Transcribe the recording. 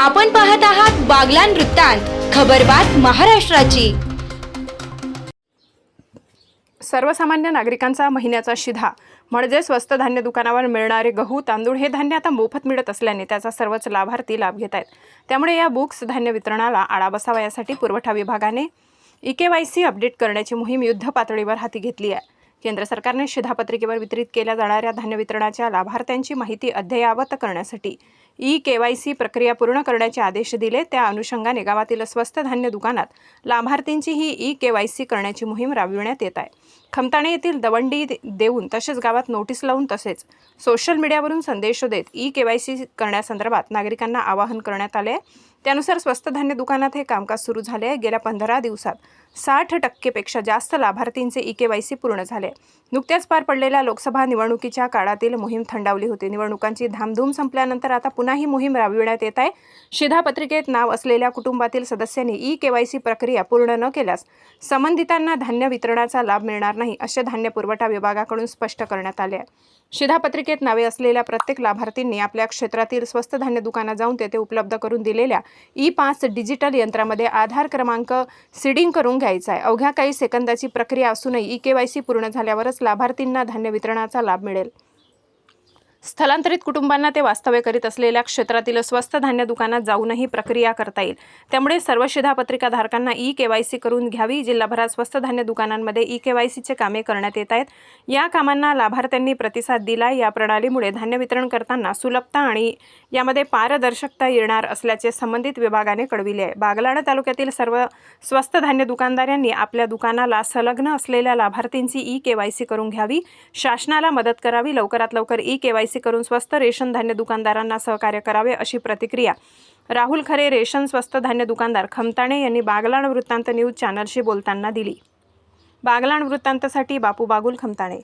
आपण पाहत आहात बागलान वृत्तांत खबरबात महाराष्ट्राची. सर्वसामान्य नागरिकांचा महिन्याचा शिधा. म्हणजे स्वस्त धान्य दुकानावर मिळणारे गहू तांदूळ हे धान्य आता मोफत मिळत असल्याने त्याचा सर्वच लाभार्थी लाभ घेत आहेत. त्यामुळे या बुक्स धान्य वितरणाला आळा बसावा यासाठी पुरवठा विभागाने E K Y C update करण्याची मोहीम युद्ध पातळीवर हाती घेतली आहे. केंद्र सरकारने शिधापत्रिकेवर वितरित केल्या जाणाऱ्या धान्य वितरणाच्या लाभार्थ्यांची माहिती अद्ययावत करण्यासाठी ई के वाय सी प्रक्रिया पूर्ण करण्याचे आदेश दिले. त्या अनुषंगाने गावातील स्वस्त धान्य दुकानात लाभार्थींची ही ई के वाय सी करण्याची मोहीम राबविण्यात येत आहे. खमताणे येथील दवंडी देऊन तसेच गावात नोटीस लावून तसेच सोशल मीडियावरून संदेश देत ई के वाय सी करण्यासंदर्भात नागरिकांना आवाहन करण्यात आले आहे. त्यानुसार स्वस्त धान्य दुकानात हे कामकाज सुरू झाले आहे. गेल्या पंधरा दिवसात साठ टक्केपेक्षा जास्त लाभार्थींचे ई के वाय सी पूर्ण झाले नुकत्याच पार पडलेल्या लोकसभा निवडणुकीच्या काळातील मोहीम थंडावली होती. निवडणुकांची धामधूम संपल्यानंतर आता पुन्हा ही मोहीम राबविण्यात येत आहे. शिधापत्रिकेत नाव असलेल्या कुटुंबातील सदस्यांनी ई के वाय सी प्रक्रिया पूर्ण न केल्यास संबंधितांना धान्य वितरणाचा लाभ मिळणार नाही असे धान्य पुरवठा विभागाकडून स्पष्ट करण्यात आले आहे. शिधापत्रिकेत नावे असलेल्या प्रत्येक लाभार्थींनी आपल्या क्षेत्रातील स्वस्त धान्य दुकानात जाऊन तेथे उपलब्ध करून दिलेल्या ई पास डिजिटल यंत्रामध्ये आधार क्रमांक सीडिंग करून घ्यायचा आहे. अवघ्या काही सेकंदाची प्रक्रिया असूनही ई के वाय सी पूर्ण झाल्यावरच लाभार्थींना धान्य वितरणाचा लाभ मिळेल. स्थलांतरित कुटुंबांना ते वास्तव्य करीत असलेल्या क्षेत्रातील स्वस्त धान्य दुकानात जाऊनही प्रक्रिया करता येईल. त्यामुळे सर्व शिधापत्रिका धारकांना ई के वाय सी करून घ्यावी. जिल्हाभरात स्वस्त धान्य दुकानांमध्ये ई के वाय सीचे कामे करण्यात येत आहेत. या कामांना लाभार्थ्यांनी प्रतिसाद दिला. या प्रणालीमुळे धान्य वितरण करताना सुलभता आणि यामध्ये पारदर्शकता येणार असल्याचे संबंधित विभागाने कळविले आहे. बागलाण तालुक्यातील सर्व स्वस्त धान्य दुकानदारांनी आपल्या दुकानाला संलग्न असलेल्या लाभार्थींची ई के वाय सी करून घ्यावी. शासनाला मदत करावी. लवकरात लवकर ई के वाय सी करून स्वस्त रेशन धान्य दुकानदारांना सहकार्य करावे अशी प्रतिक्रिया. राहुल खरे रेशन स्वस्त धान्य दुकानदार खमताणे यांनी बागलाण वृत्तांत न्यूज चॅनलशी बोलताना दिली. बागलाण वृत्तांतसाठी बापू बागुल खमताणे.